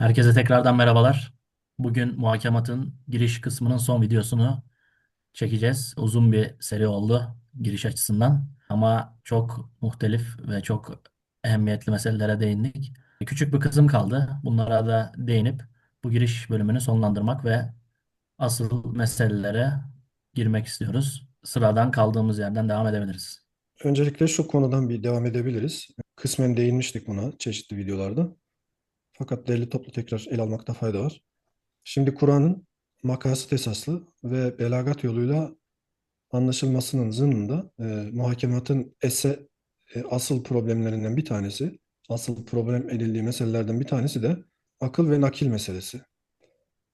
Herkese tekrardan merhabalar. Bugün muhakematın giriş kısmının son videosunu çekeceğiz. Uzun bir seri oldu giriş açısından ama çok muhtelif ve çok ehemmiyetli meselelere değindik. Küçük bir kısım kaldı. Bunlara da değinip bu giriş bölümünü sonlandırmak ve asıl meselelere girmek istiyoruz. Sıradan kaldığımız yerden devam edebiliriz. Öncelikle şu konudan bir devam edebiliriz. Kısmen değinmiştik buna çeşitli videolarda. Fakat derli toplu tekrar el almakta fayda var. Şimdi Kur'an'ın makasit esaslı ve belagat yoluyla anlaşılmasının zımnında e, muhakematın ese, e, asıl problemlerinden bir tanesi, asıl problem edildiği meselelerden bir tanesi de akıl ve nakil meselesi.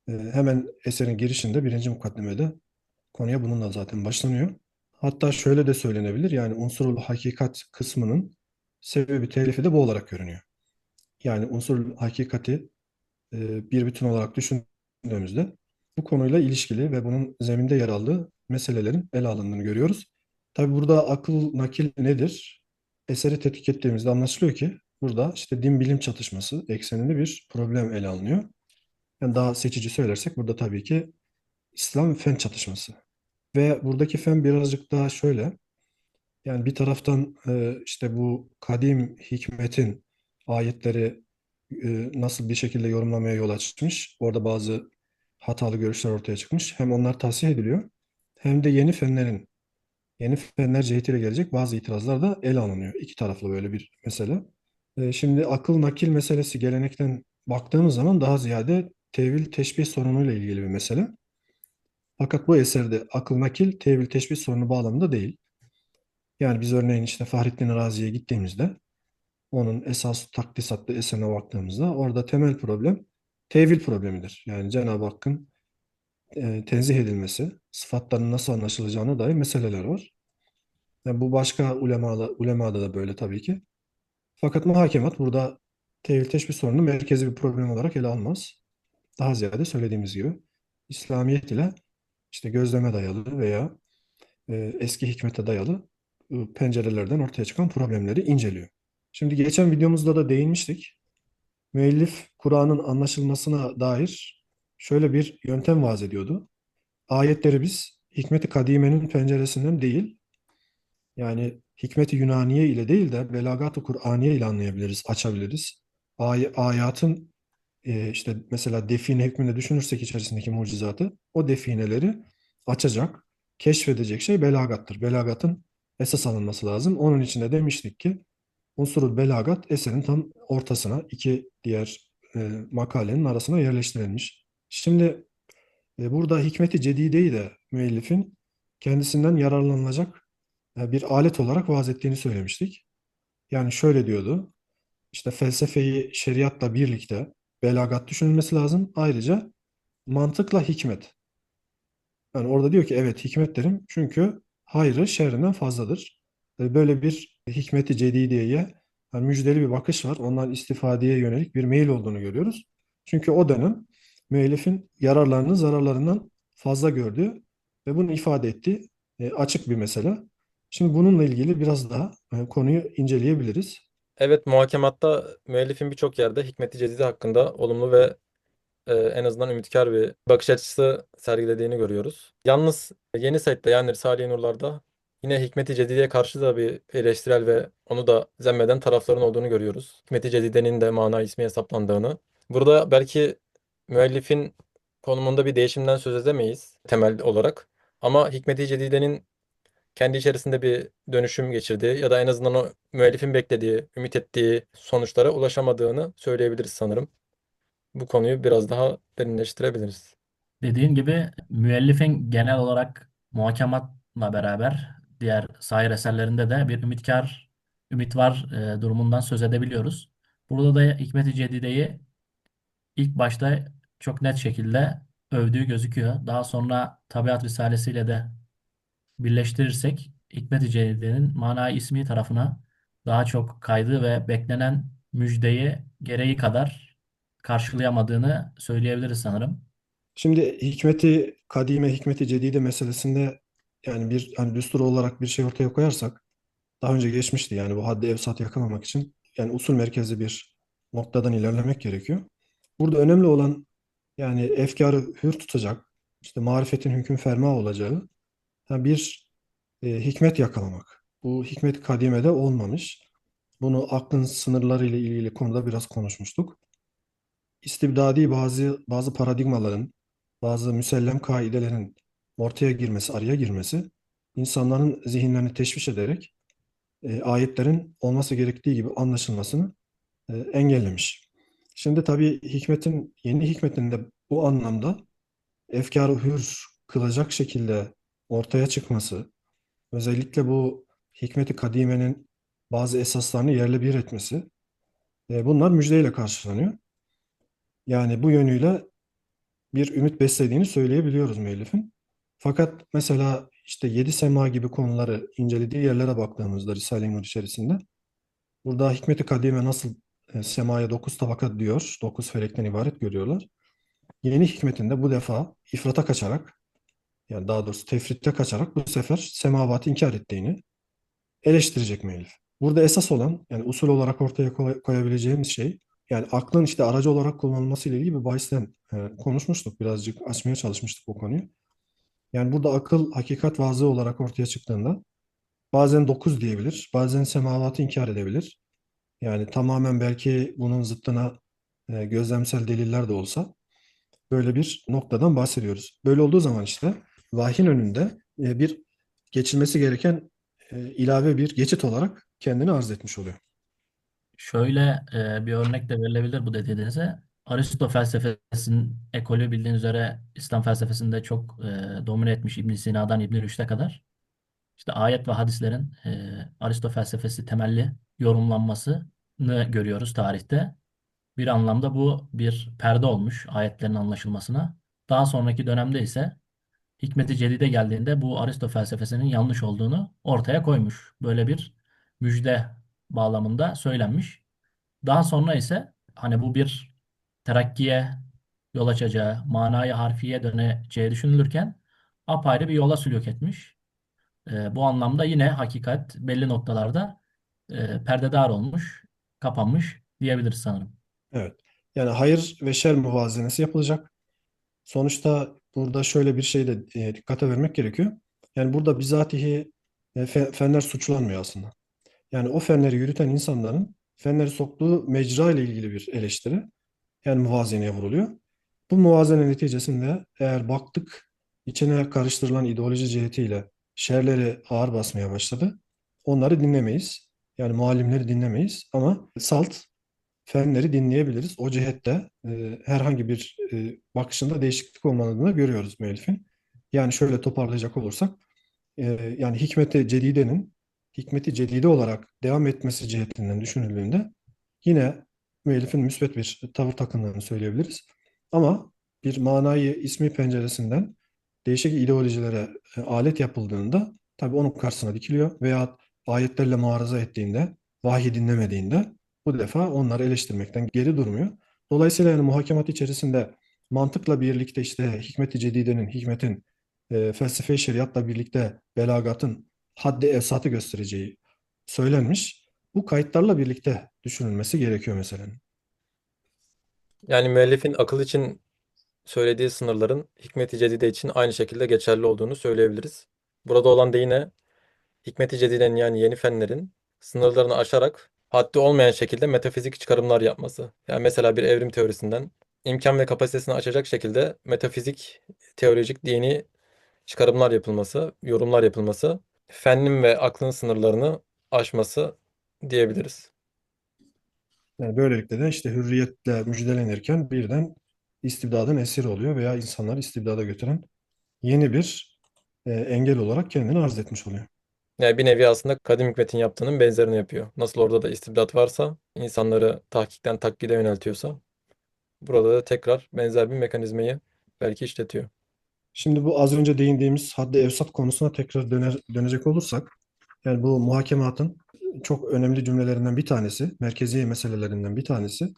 E, hemen eserin girişinde birinci mukaddimede konuya bununla zaten başlanıyor. Hatta şöyle de söylenebilir yani unsurul hakikat kısmının sebebi telifi de bu olarak görünüyor. Yani unsurul hakikati e, bir bütün olarak düşündüğümüzde bu konuyla ilişkili ve bunun zeminde yer aldığı meselelerin ele alındığını görüyoruz. Tabi burada akıl nakil nedir? Eseri tetkik ettiğimizde anlaşılıyor ki burada işte din bilim çatışması ekseninde bir problem ele alınıyor. Yani daha seçici söylersek burada tabii ki İslam fen çatışması. Ve buradaki fen birazcık daha şöyle. Yani bir taraftan e, işte bu kadim hikmetin ayetleri e, nasıl bir şekilde yorumlamaya yol açmış. Orada bazı hatalı görüşler ortaya çıkmış. Hem onlar tavsiye ediliyor hem de yeni fenlerin, yeni fenler cihetiyle gelecek bazı itirazlar da ele alınıyor. İki taraflı böyle bir mesele. E, şimdi akıl nakil meselesi gelenekten baktığımız zaman daha ziyade tevil teşbih sorunuyla ilgili bir mesele. Fakat bu eserde akıl nakil tevil teşbih sorunu bağlamında değil. Yani biz örneğin işte Fahrettin Razi'ye gittiğimizde onun esas takdis adlı eserine baktığımızda orada temel problem tevil problemidir. Yani Cenab-ı Hakk'ın e, tenzih edilmesi, sıfatların nasıl anlaşılacağına dair meseleler var. Yani bu başka ulemada, ulemada da böyle tabii ki. Fakat muhakemat burada tevil teşbih sorununu merkezi bir problem olarak ele almaz. Daha ziyade söylediğimiz gibi İslamiyet ile işte gözleme dayalı veya e, eski hikmete dayalı e, pencerelerden ortaya çıkan problemleri inceliyor. Şimdi geçen videomuzda da değinmiştik. Müellif Kur'an'ın anlaşılmasına dair şöyle bir yöntem vaaz ediyordu. Ayetleri biz hikmeti kadimenin penceresinden değil, yani hikmeti Yunaniye ile değil de belagat-ı Kur'aniye ile anlayabiliriz, açabiliriz. Ay ayatın e, işte mesela define hükmünde düşünürsek içerisindeki mucizatı, o defineleri açacak, keşfedecek şey belagattır. Belagatın esas alınması lazım. Onun için de demiştik ki unsurul belagat eserin tam ortasına iki diğer e, makalenin arasına yerleştirilmiş. Şimdi e, burada hikmeti cedideyi de müellifin kendisinden yararlanılacak e, bir alet olarak vaaz ettiğini söylemiştik. Yani şöyle diyordu. İşte felsefeyi şeriatla birlikte belagat düşünülmesi lazım. Ayrıca mantıkla hikmet. Yani orada diyor ki evet hikmet derim çünkü hayrı şerrinden fazladır. E, Böyle bir hikmeti cedidiyeye yani müjdeli bir bakış var. Ondan istifadeye yönelik bir meyil olduğunu görüyoruz. Çünkü o dönem müellifin yararlarını zararlarından fazla gördüğü ve bunu ifade ettiği e, açık bir mesele. Şimdi bununla ilgili biraz daha e, konuyu inceleyebiliriz. Evet, muhakematta müellifin birçok yerde Hikmet-i Cedide hakkında olumlu ve e, en azından ümitkar bir bakış açısı sergilediğini görüyoruz. Yalnız Yeni Said'de yani Risale-i Nur'larda yine Hikmet-i Cedide'ye karşı da bir eleştirel ve onu da zemmeden tarafların olduğunu görüyoruz. Hikmet-i Cedide'nin de mana ismi hesaplandığını. Burada belki müellifin konumunda bir değişimden söz edemeyiz temel olarak. Ama Hikmet-i Cedide'nin kendi içerisinde bir dönüşüm geçirdiği ya da en azından o müellifin beklediği, ümit ettiği sonuçlara ulaşamadığını söyleyebiliriz sanırım. Bu konuyu biraz daha derinleştirebiliriz. Dediğin gibi müellifin genel olarak muhakematla beraber diğer sair eserlerinde de bir ümitkar, ümit var e, durumundan söz edebiliyoruz. Burada da Hikmet-i Cedide'yi ilk başta çok net şekilde övdüğü gözüküyor. Daha sonra Tabiat Risalesiyle de birleştirirsek Hikmet-i Cedide'nin mana ismi tarafına daha çok kaydı ve beklenen müjdeyi gereği kadar karşılayamadığını söyleyebiliriz sanırım. Şimdi hikmeti kadime, hikmeti cedide meselesinde yani bir hani düstur olarak bir şey ortaya koyarsak daha önce geçmişti yani bu haddi evsat yakalamak için yani usul merkezli bir noktadan ilerlemek gerekiyor. Burada önemli olan yani efkarı hür tutacak, işte marifetin hüküm ferma olacağı yani bir e, hikmet yakalamak. Bu hikmet kadimede olmamış. Bunu aklın sınırları ile ilgili konuda biraz konuşmuştuk. İstibdadi bazı bazı paradigmaların, bazı müsellem kaidelerin ortaya girmesi, araya girmesi insanların zihinlerini teşviş ederek e, ayetlerin olması gerektiği gibi anlaşılmasını e, engellemiş. Şimdi tabii hikmetin, yeni hikmetin de bu anlamda efkarı hür kılacak şekilde ortaya çıkması, özellikle bu hikmeti kadimenin bazı esaslarını yerle bir etmesi, e, bunlar müjdeyle karşılanıyor. Yani bu yönüyle bir ümit beslediğini söyleyebiliyoruz müellifin. Fakat mesela işte yedi sema gibi konuları incelediği yerlere baktığımızda Risale-i Nur içerisinde burada hikmeti kadime nasıl e, semaya dokuz tabaka diyor, dokuz felekten ibaret görüyorlar. Yeni hikmetinde bu defa ifrata kaçarak yani daha doğrusu tefritte kaçarak bu sefer semavatı inkar ettiğini eleştirecek müellif. Burada esas olan yani usul olarak ortaya koy- koyabileceğimiz şey yani aklın işte aracı olarak kullanılması ile ilgili bir bahisten e, konuşmuştuk. Birazcık açmaya çalışmıştık bu konuyu. Yani burada akıl hakikat vazı olarak ortaya çıktığında bazen 9 diyebilir, bazen semavatı inkar edebilir. Yani tamamen belki bunun zıttına e, gözlemsel deliller de olsa böyle bir noktadan bahsediyoruz. Böyle olduğu zaman işte vahyin önünde e, bir geçilmesi gereken e, ilave bir geçit olarak kendini arz etmiş oluyor. Şöyle e, bir örnek de verilebilir bu dediğinize. Aristo felsefesinin ekolü bildiğiniz üzere İslam felsefesinde çok e, domine etmiş İbn Sina'dan İbn Rüşd'e kadar. İşte ayet ve hadislerin e, Aristo felsefesi temelli yorumlanmasını görüyoruz tarihte. Bir anlamda bu bir perde olmuş ayetlerin anlaşılmasına. Daha sonraki dönemde ise Hikmet-i Cedide geldiğinde bu Aristo felsefesinin yanlış olduğunu ortaya koymuş. Böyle bir müjde bağlamında söylenmiş. Daha sonra ise hani bu bir terakkiye yol açacağı, manayı harfiye döneceği düşünülürken apayrı bir yola sülük etmiş. Ee, bu anlamda yine hakikat belli noktalarda e, perdedar olmuş, kapanmış diyebiliriz sanırım. Evet. Yani hayır ve şer muvazenesi yapılacak. Sonuçta burada şöyle bir şey de e, dikkate vermek gerekiyor. Yani burada bizatihi e, fe- fenler suçlanmıyor aslında. Yani o fenleri yürüten insanların fenleri soktuğu mecra ile ilgili bir eleştiri yani muvazeneye vuruluyor. Bu muvazene neticesinde eğer baktık içine karıştırılan ideoloji cihetiyle şerleri ağır basmaya başladı. Onları dinlemeyiz. Yani muallimleri dinlemeyiz ama salt fenleri dinleyebiliriz. O cihette e, herhangi bir e, bakışında değişiklik olmadığını görüyoruz müellifin. Yani şöyle toparlayacak olursak e, yani hikmeti cedidenin hikmeti cedide olarak devam etmesi cihetinden düşünüldüğünde yine müellifin müsbet bir tavır takındığını söyleyebiliriz. Ama bir manayı ismi penceresinden değişik ideolojilere e, alet yapıldığında tabii onun karşısına dikiliyor veya ayetlerle muarıza ettiğinde, vahiy dinlemediğinde bu defa onları eleştirmekten geri durmuyor. Dolayısıyla yani muhakemat içerisinde mantıkla birlikte işte hikmet-i cedidenin, hikmetin e, felsefe-i şeriatla birlikte belagatın haddi evsatı göstereceği söylenmiş. Bu kayıtlarla birlikte düşünülmesi gerekiyor meselenin. Yani müellifin akıl için söylediği sınırların hikmet-i cedide için aynı şekilde geçerli olduğunu söyleyebiliriz. Burada olan da yine hikmet-i cedidenin yani yeni fenlerin sınırlarını aşarak haddi olmayan şekilde metafizik çıkarımlar yapması. Yani mesela bir evrim teorisinden imkan ve kapasitesini aşacak şekilde metafizik, teolojik, dini çıkarımlar yapılması, yorumlar yapılması, fennin ve aklın sınırlarını aşması diyebiliriz. Yani böylelikle de işte hürriyetle müjdelenirken birden istibdadın esiri oluyor veya insanlar istibdada götüren yeni bir e, engel olarak kendini arz etmiş oluyor. Yani bir nevi aslında kadim hikmetin yaptığının benzerini yapıyor. Nasıl orada da istibdat varsa, insanları tahkikten taklide yöneltiyorsa, burada da tekrar benzer bir mekanizmayı belki işletiyor. Şimdi bu az önce değindiğimiz haddi evsat konusuna tekrar döner, dönecek olursak, yani bu muhakematın çok önemli cümlelerinden bir tanesi, merkezi meselelerinden bir tanesi.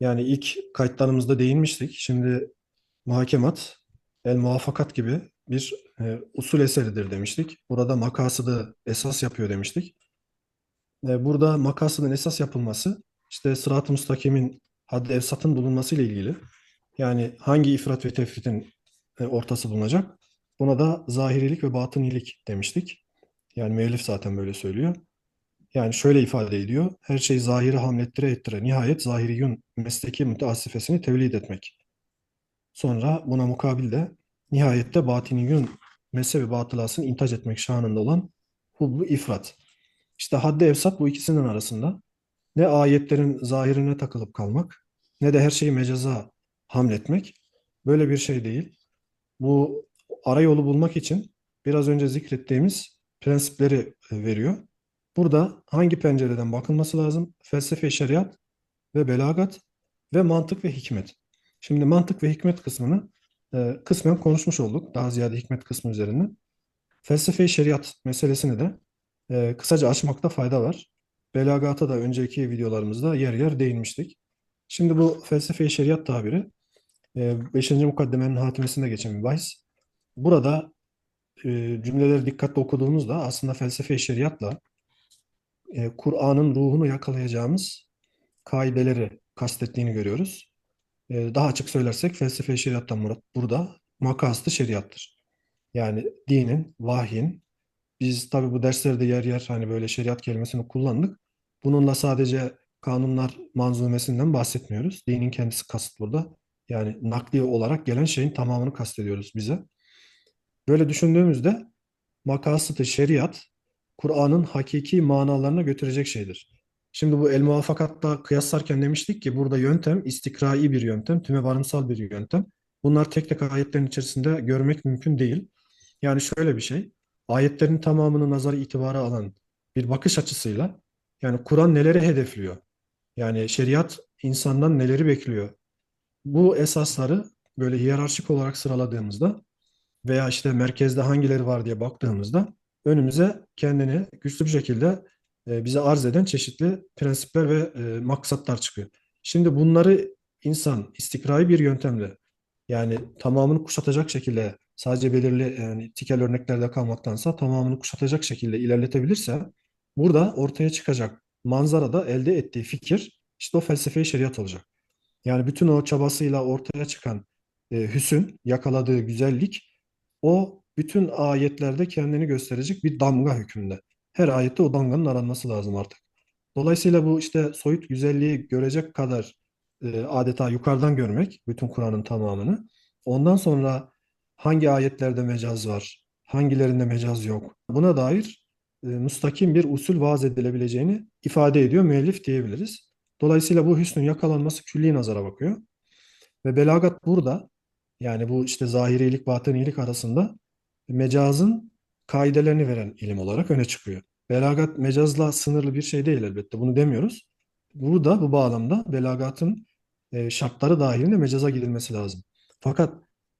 Yani ilk kayıtlarımızda değinmiştik. Şimdi muhakemat, el muvaffakat gibi bir e, usul eseridir demiştik. Burada makasıdı esas yapıyor demiştik. E, burada makasıdın esas yapılması, işte sırat-ı müstakimin haddi efsatın bulunması ile ilgili. Yani hangi ifrat ve tefritin e, ortası bulunacak? Buna da zahirilik ve batınilik demiştik. Yani müellif zaten böyle söylüyor. Yani şöyle ifade ediyor. Her şey zahiri hamlettire ettire. Nihayet zahiriyun mesleki müteassifesini tevlid etmek. Sonra buna mukabil de nihayette batiniyun mezhebi batılasını intac etmek şanında olan hubbu ifrat. İşte haddi efsat bu ikisinin arasında. Ne ayetlerin zahirine takılıp kalmak ne de her şeyi mecaza hamletmek. Böyle bir şey değil. Bu arayolu bulmak için biraz önce zikrettiğimiz prensipleri e, veriyor. Burada hangi pencereden bakılması lazım? Felsefe, şeriat ve belagat ve mantık ve hikmet. Şimdi mantık ve hikmet kısmını e, kısmen konuşmuş olduk. Daha ziyade hikmet kısmı üzerinden. Felsefe, şeriat meselesini de e, kısaca açmakta fayda var. Belagata da önceki videolarımızda yer yer değinmiştik. Şimdi bu felsefe-i şeriat tabiri 5. mukaddemenin hatimesinde geçen bir bahis. Burada e, cümleleri dikkatli okuduğumuzda aslında felsefe-i şeriatla e, Kur'an'ın ruhunu yakalayacağımız kaideleri kastettiğini görüyoruz. E, daha açık söylersek felsefe-i şeriattan murat burada makaslı şeriattır. Yani dinin, vahyin, biz tabii bu derslerde yer yer hani böyle şeriat kelimesini kullandık. Bununla sadece kanunlar manzumesinden bahsetmiyoruz. Dinin kendisi kasıt burada. Yani nakli olarak gelen şeyin tamamını kastediyoruz bize. Böyle düşündüğümüzde makasıtı şeriat Kur'an'ın hakiki manalarına götürecek şeydir. Şimdi bu el muvaffakatla kıyaslarken demiştik ki burada yöntem istikrai bir yöntem, tüme varımsal bir yöntem. Bunlar tek tek ayetlerin içerisinde görmek mümkün değil. Yani şöyle bir şey, ayetlerin tamamını nazar itibara alan bir bakış açısıyla yani Kur'an neleri hedefliyor? Yani şeriat insandan neleri bekliyor? Bu esasları böyle hiyerarşik olarak sıraladığımızda veya işte merkezde hangileri var diye baktığımızda önümüze kendini güçlü bir şekilde e, bize arz eden çeşitli prensipler ve e, maksatlar çıkıyor. Şimdi bunları insan istikrai bir yöntemle yani tamamını kuşatacak şekilde sadece belirli yani tikel örneklerde kalmaktansa tamamını kuşatacak şekilde ilerletebilirse burada ortaya çıkacak manzarada elde ettiği fikir işte o felsefe-i şeriat olacak. Yani bütün o çabasıyla ortaya çıkan e, hüsün, yakaladığı güzellik o bütün ayetlerde kendini gösterecek bir damga hükmünde. Her ayette o damganın aranması lazım artık. Dolayısıyla bu işte soyut güzelliği görecek kadar e, adeta yukarıdan görmek bütün Kur'an'ın tamamını. Ondan sonra hangi ayetlerde mecaz var, hangilerinde mecaz yok. Buna dair e, müstakim bir usul vaaz edilebileceğini ifade ediyor müellif diyebiliriz. Dolayısıyla bu hüsnün yakalanması külli nazara bakıyor. Ve belagat burada yani bu işte zahirilik, batınilik arasında mecazın kaidelerini veren ilim olarak öne çıkıyor. Belagat mecazla sınırlı bir şey değil elbette. Bunu demiyoruz. Burada bu bağlamda belagatın e, şartları dahilinde mecaza gidilmesi lazım. Fakat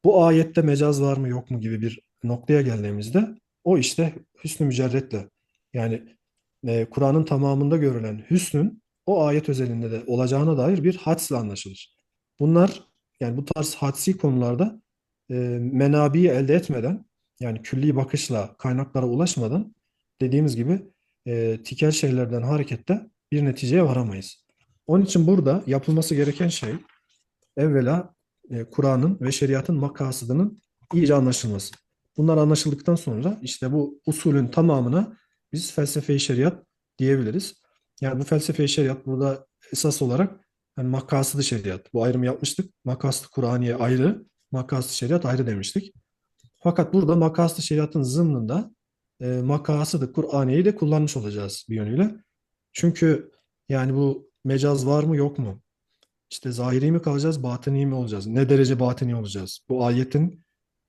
bu ayette mecaz var mı yok mu gibi bir noktaya geldiğimizde o işte hüsnü mücerretle yani e, Kur'an'ın tamamında görülen hüsnün o ayet özelinde de olacağına dair bir hadsle anlaşılır. Bunlar yani bu tarz hadsi konularda e, menabiyi elde etmeden yani külli bakışla kaynaklara ulaşmadan dediğimiz gibi e, tikel şeylerden hareketle bir neticeye varamayız. Onun için burada yapılması gereken şey evvela e, Kur'an'ın ve şeriatın makasıdının iyice anlaşılması. Bunlar anlaşıldıktan sonra işte bu usulün tamamına biz felsefe-i şeriat diyebiliriz. Yani bu felsefe-i şeriat burada esas olarak yani makasıdı şeriat. Bu ayrımı yapmıştık. Makaslı Kur'aniye ayrı, makaslı şeriat ayrı demiştik. Fakat burada makaslı şeriatın zımnında e, makasıdı Kur'aniyeyi de kullanmış olacağız bir yönüyle. Çünkü yani bu mecaz var mı yok mu? İşte zahiri mi kalacağız, batini mi olacağız? Ne derece batini olacağız? Bu ayetin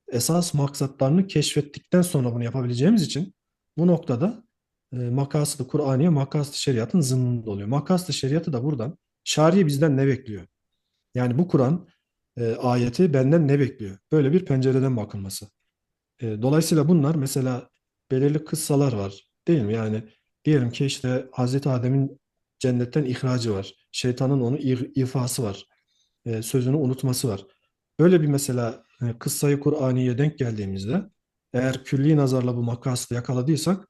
esas maksatlarını keşfettikten sonra bunu yapabileceğimiz için bu noktada e, makaslı Kur'aniye, makaslı şeriatın zımnında oluyor. Makaslı şeriatı da buradan şari bizden ne bekliyor? Yani bu Kur'an e, ayeti benden ne bekliyor? Böyle bir pencereden bakılması. E, dolayısıyla bunlar mesela belirli kıssalar var değil mi? Yani diyelim ki işte Hazreti Adem'in cennetten ihracı var. Şeytanın onu ifası var. E, sözünü unutması var. Böyle bir mesela e, kıssayı Kur'aniye denk geldiğimizde eğer külli nazarla bu makasla yakaladıysak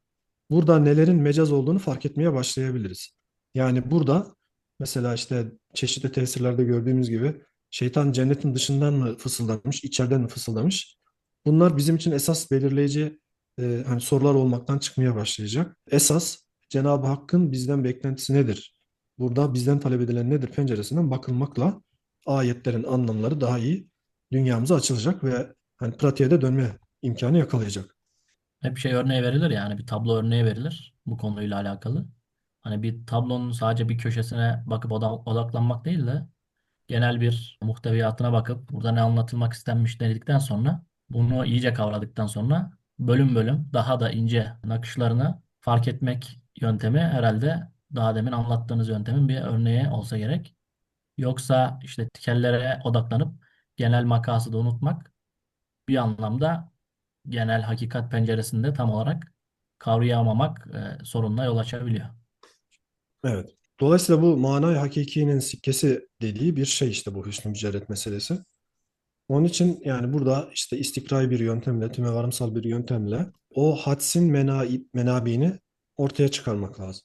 burada nelerin mecaz olduğunu fark etmeye başlayabiliriz. Yani burada Mesela işte çeşitli tefsirlerde gördüğümüz gibi şeytan cennetin dışından mı fısıldamış, içeriden mi fısıldamış? Bunlar bizim için esas belirleyici e, hani sorular olmaktan çıkmaya başlayacak. Esas Cenab-ı Hakk'ın bizden beklentisi nedir? Burada bizden talep edilen nedir penceresinden bakılmakla ayetlerin anlamları daha iyi dünyamıza açılacak ve hani pratiğe de dönme imkanı yakalayacak. Hep şey örneği verilir yani bir tablo örneği verilir bu konuyla alakalı. Hani bir tablonun sadece bir köşesine bakıp oda- odaklanmak değil de genel bir muhteviyatına bakıp burada ne anlatılmak istenmiş dedikten sonra bunu iyice kavradıktan sonra bölüm bölüm daha da ince nakışlarını fark etmek yöntemi herhalde daha demin anlattığınız yöntemin bir örneği olsa gerek. Yoksa işte tikellere odaklanıp genel makası da unutmak bir anlamda genel hakikat penceresinde tam olarak kavrayamamak e, sorunla yol açabiliyor. Evet. Dolayısıyla bu manay hakikinin sikkesi dediği bir şey işte bu hüsnü mücerret meselesi. Onun için yani burada işte istikrai bir yöntemle, tümevarımsal bir yöntemle o hadsin menai, menabini ortaya çıkarmak lazım.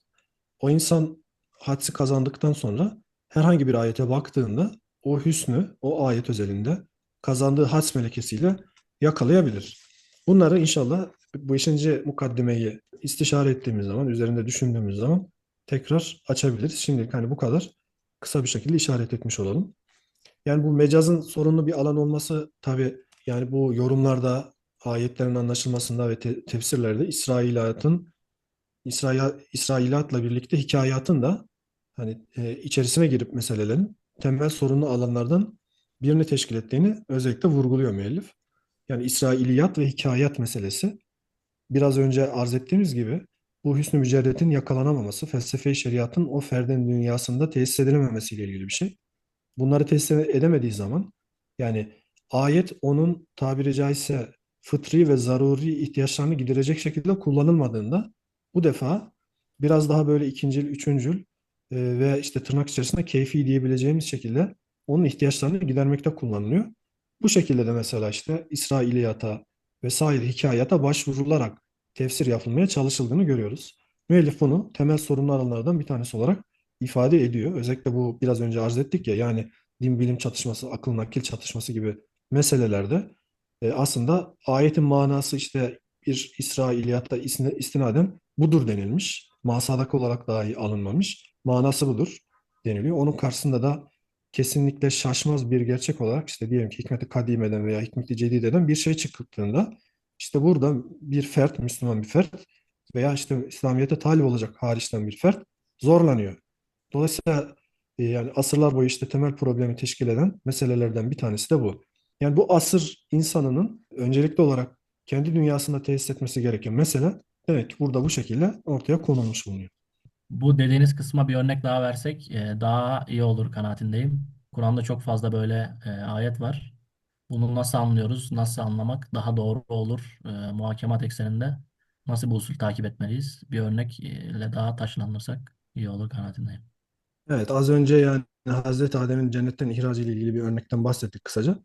O insan hadsi kazandıktan sonra herhangi bir ayete baktığında o hüsnü, o ayet özelinde kazandığı hads melekesiyle yakalayabilir. Bunları inşallah bu beşinci mukaddimeyi istişare ettiğimiz zaman, üzerinde düşündüğümüz zaman tekrar açabiliriz. Şimdilik hani bu kadar kısa bir şekilde işaret etmiş olalım. Yani bu mecazın sorunlu bir alan olması tabii yani bu yorumlarda, ayetlerin anlaşılmasında ve te- tefsirlerde İsrailatın İsrail, İsrailatla birlikte hikayatın da hani e, içerisine girip meselelerin temel sorunlu alanlardan birini teşkil ettiğini özellikle vurguluyor müellif. Yani İsrailiyat ve hikayat meselesi biraz önce arz ettiğimiz gibi bu hüsnü mücerretin yakalanamaması, felsefe-i şeriatın o ferdin dünyasında tesis edilememesiyle ilgili bir şey. Bunları tesis edemediği zaman yani ayet onun tabiri caizse fıtri ve zaruri ihtiyaçlarını giderecek şekilde kullanılmadığında bu defa biraz daha böyle ikincil, üçüncül e, ve işte tırnak içerisinde keyfi diyebileceğimiz şekilde onun ihtiyaçlarını gidermekte kullanılıyor. Bu şekilde de mesela işte İsrailiyata vesaire hikayata başvurularak tefsir yapılmaya çalışıldığını görüyoruz. Müellif bunu temel sorunlu alanlardan bir tanesi olarak ifade ediyor. Özellikle bu biraz önce arz ettik ya yani din bilim çatışması, akıl nakil çatışması gibi meselelerde e, aslında ayetin manası işte bir İsrailiyatta istinaden budur denilmiş. Masadak olarak dahi alınmamış. Manası budur deniliyor. Onun karşısında da kesinlikle şaşmaz bir gerçek olarak işte diyelim ki hikmeti kadimeden veya hikmeti cedideden bir şey çıktığında işte burada bir fert, Müslüman bir fert veya işte İslamiyet'e talip olacak hariçten bir fert zorlanıyor. Dolayısıyla e, yani asırlar boyu işte temel problemi teşkil eden meselelerden bir tanesi de bu. Yani bu asır insanının öncelikli olarak kendi dünyasında tesis etmesi gereken mesele ki burada bu şekilde ortaya konulmuş bulunuyor. Bu dediğiniz kısma bir örnek daha versek e, daha iyi olur kanaatindeyim. Kur'an'da çok fazla böyle e, ayet var. Bunu nasıl anlıyoruz, nasıl anlamak daha doğru olur e, muhakemat ekseninde nasıl bir usul takip etmeliyiz? Bir örnekle daha taşlandırsak iyi olur kanaatindeyim. Evet az önce yani Hazreti Adem'in cennetten ihracı ile ilgili bir örnekten bahsettik kısaca.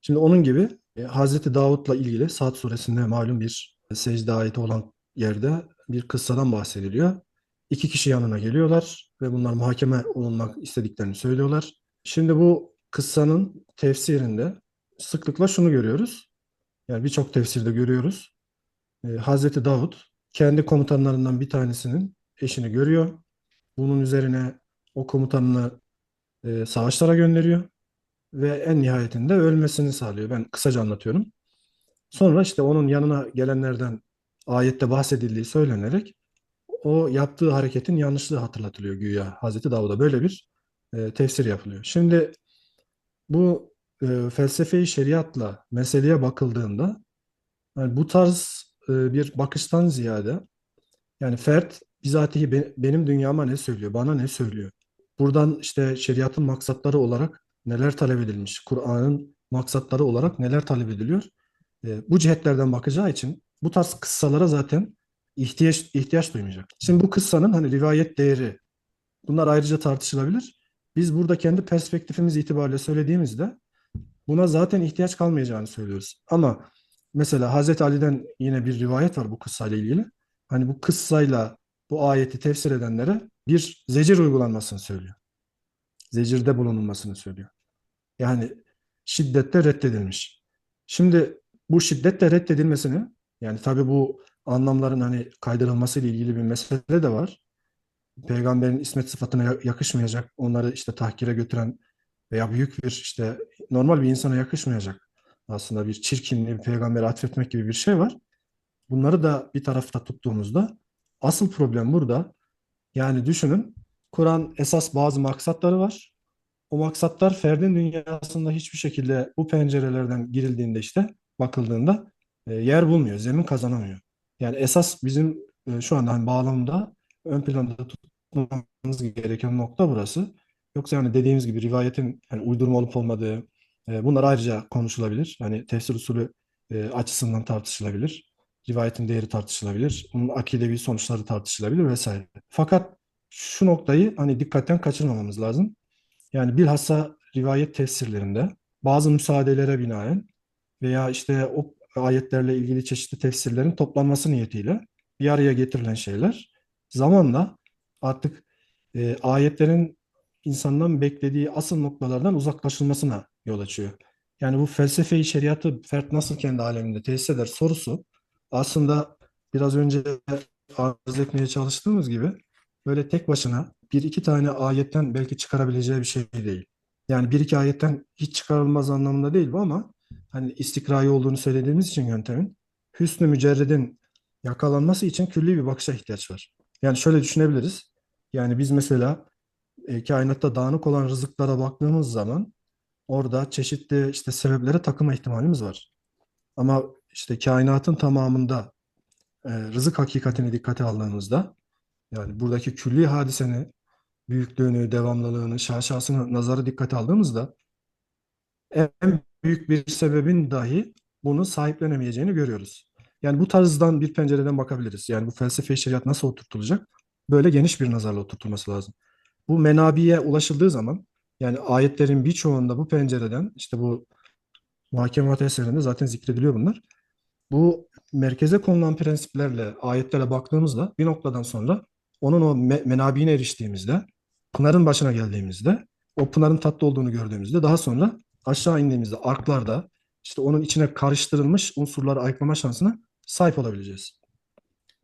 Şimdi onun gibi e, Hazreti Davut'la ilgili Saat suresinde malum bir secde ayeti olan yerde bir kıssadan bahsediliyor. İki kişi yanına geliyorlar ve bunlar muhakeme olunmak istediklerini söylüyorlar. Şimdi bu kıssanın tefsirinde sıklıkla şunu görüyoruz. Yani birçok tefsirde görüyoruz. E, Hazreti Davut kendi komutanlarından bir tanesinin eşini görüyor. Bunun üzerine o komutanını e, savaşlara gönderiyor ve en nihayetinde ölmesini sağlıyor. Ben kısaca anlatıyorum. Sonra işte onun yanına gelenlerden ayette bahsedildiği söylenerek o yaptığı hareketin yanlışlığı hatırlatılıyor güya Hazreti Davud'a. Böyle bir e, tefsir yapılıyor. Şimdi bu e, felsefe-i şeriatla meseleye bakıldığında yani bu tarz e, bir bakıştan ziyade yani fert bizatihi be- benim dünyama ne söylüyor, bana ne söylüyor? Buradan işte şeriatın maksatları olarak neler talep edilmiş, Kur'an'ın maksatları olarak neler talep ediliyor? E, bu cihetlerden bakacağı için bu tarz kıssalara zaten ihtiyaç ihtiyaç duymayacak. Şimdi bu kıssanın hani rivayet değeri bunlar ayrıca tartışılabilir. Biz burada kendi perspektifimiz itibariyle söylediğimizde buna zaten ihtiyaç kalmayacağını söylüyoruz. Ama mesela Hazreti Ali'den yine bir rivayet var bu kıssayla ilgili. Hani bu kıssayla bu ayeti tefsir edenlere bir zecir uygulanmasını söylüyor. zecirde bulunulmasını söylüyor. Yani şiddetle reddedilmiş. Şimdi bu şiddetle reddedilmesini yani tabii bu anlamların hani kaydırılması ile ilgili bir mesele de var. Peygamberin ismet sıfatına ya- yakışmayacak, onları işte tahkire götüren veya büyük bir işte normal bir insana yakışmayacak aslında bir çirkinliği bir peygambere atfetmek gibi bir şey var. Bunları da bir tarafta tuttuğumuzda asıl problem burada. Yani düşünün Kur'an esas bazı maksatları var. O maksatlar ferdin dünyasında hiçbir şekilde bu pencerelerden girildiğinde işte bakıldığında e, yer bulmuyor, zemin kazanamıyor. Yani esas bizim e, şu anda hani bağlamda ön planda tutmamız gereken nokta burası. Yoksa yani dediğimiz gibi rivayetin hani uydurma olup olmadığı e, bunlar ayrıca konuşulabilir. Hani tefsir usulü e, açısından tartışılabilir. Rivayetin değeri tartışılabilir. Bunun akidevi sonuçları tartışılabilir vesaire. Fakat şu noktayı hani dikkatten kaçırmamamız lazım. Yani bilhassa rivayet tefsirlerinde bazı müsaadelere binaen veya işte o ayetlerle ilgili çeşitli tefsirlerin toplanması niyetiyle bir araya getirilen şeyler zamanla artık e, ayetlerin insandan beklediği asıl noktalardan uzaklaşılmasına yol açıyor. Yani bu felsefe-i şeriatı fert nasıl kendi aleminde tesis eder sorusu aslında biraz önce arz etmeye çalıştığımız gibi böyle tek başına bir iki tane ayetten belki çıkarabileceği bir şey değil. Yani bir iki ayetten hiç çıkarılmaz anlamında değil bu ama hani istikrayı olduğunu söylediğimiz için yöntemin hüsnü mücerredin yakalanması için külli bir bakışa ihtiyaç var. Yani şöyle düşünebiliriz. Yani biz mesela e, kainatta dağınık olan rızıklara baktığımız zaman orada çeşitli işte sebeplere takılma ihtimalimiz var. Ama işte kainatın tamamında e, rızık hakikatini dikkate aldığımızda yani buradaki külli hadisenin büyüklüğünü, devamlılığını, şaşasını nazara dikkate aldığımızda en büyük bir sebebin dahi bunu sahiplenemeyeceğini görüyoruz. Yani bu tarzdan bir pencereden bakabiliriz. Yani bu felsefe şeriat nasıl oturtulacak? Böyle geniş bir nazarla oturtulması lazım. Bu menabiye ulaşıldığı zaman yani ayetlerin birçoğunda bu pencereden işte bu muhakemat eserinde zaten zikrediliyor bunlar. Bu merkeze konulan prensiplerle, ayetlere baktığımızda bir noktadan sonra onun o me- menabiğine eriştiğimizde, pınarın başına geldiğimizde, o pınarın tatlı olduğunu gördüğümüzde daha sonra aşağı indiğimizde arklarda işte onun içine karıştırılmış unsurları ayıklama şansına sahip olabileceğiz.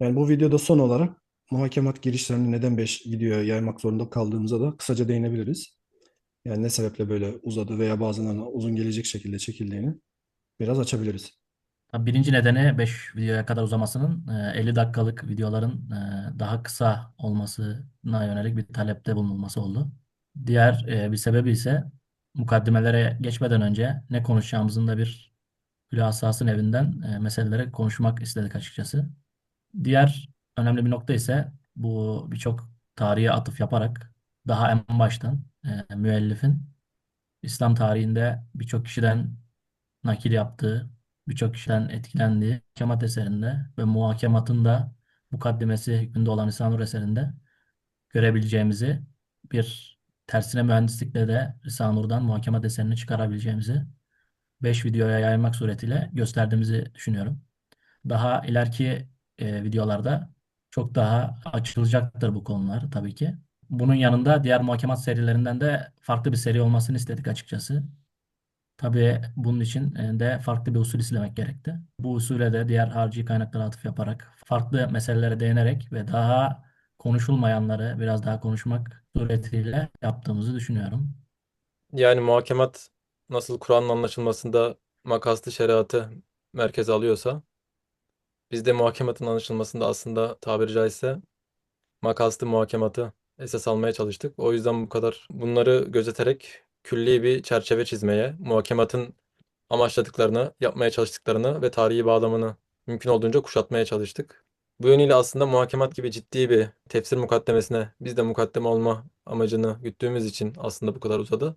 Yani bu videoda son olarak muhakemat girişlerini neden 5 videoya yaymak zorunda kaldığımıza da kısaca değinebiliriz. Yani ne sebeple böyle uzadı veya bazılarına uzun gelecek şekilde çekildiğini biraz açabiliriz. Tabii Birinci nedeni 5 videoya kadar uzamasının e, 50 dakikalık videoların e, daha kısa olmasına yönelik bir talepte bulunulması oldu. Diğer e, bir sebebi ise mukaddimelere geçmeden önce ne konuşacağımızın da bir hülasasının evinden e, meseleleri konuşmak istedik açıkçası. Diğer önemli bir nokta ise bu birçok tarihe atıf yaparak daha en baştan e, müellifin İslam tarihinde birçok kişiden nakil yaptığı, birçok kişiden etkilendiği muhakemat eserinde ve muhakematın da mukaddimesi hükmünde olan Risale-i eserinde görebileceğimizi bir tersine mühendislikle de Risale-i Nur'dan muhakemat eserini çıkarabileceğimizi 5 videoya yaymak suretiyle gösterdiğimizi düşünüyorum. Daha ileriki e, videolarda çok daha açılacaktır bu konular tabii ki. Bunun yanında diğer muhakemat serilerinden de farklı bir seri olmasını istedik açıkçası. Tabii bunun için e, de farklı bir usul izlemek gerekti. Bu usule de diğer harici kaynaklara atıf yaparak, farklı meselelere değinerek ve daha konuşulmayanları biraz daha konuşmak suretiyle yaptığımızı düşünüyorum. Yani muhakemat nasıl Kur'an'ın anlaşılmasında makaslı şeriatı merkeze alıyorsa biz de muhakematın anlaşılmasında aslında tabiri caizse makaslı muhakematı esas almaya çalıştık. O yüzden bu kadar bunları gözeterek külli bir çerçeve çizmeye, muhakematın amaçladıklarını, yapmaya çalıştıklarını ve tarihi bağlamını mümkün olduğunca kuşatmaya çalıştık. Bu yönüyle aslında muhakemat gibi ciddi bir tefsir mukaddemesine biz de mukaddeme olma amacını güttüğümüz için aslında bu kadar uzadı.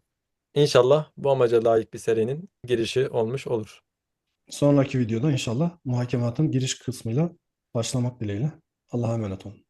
İnşallah bu amaca layık bir serinin girişi olmuş olur. Sonraki videoda inşallah muhakematın giriş kısmıyla başlamak dileğiyle. Allah'a emanet olun.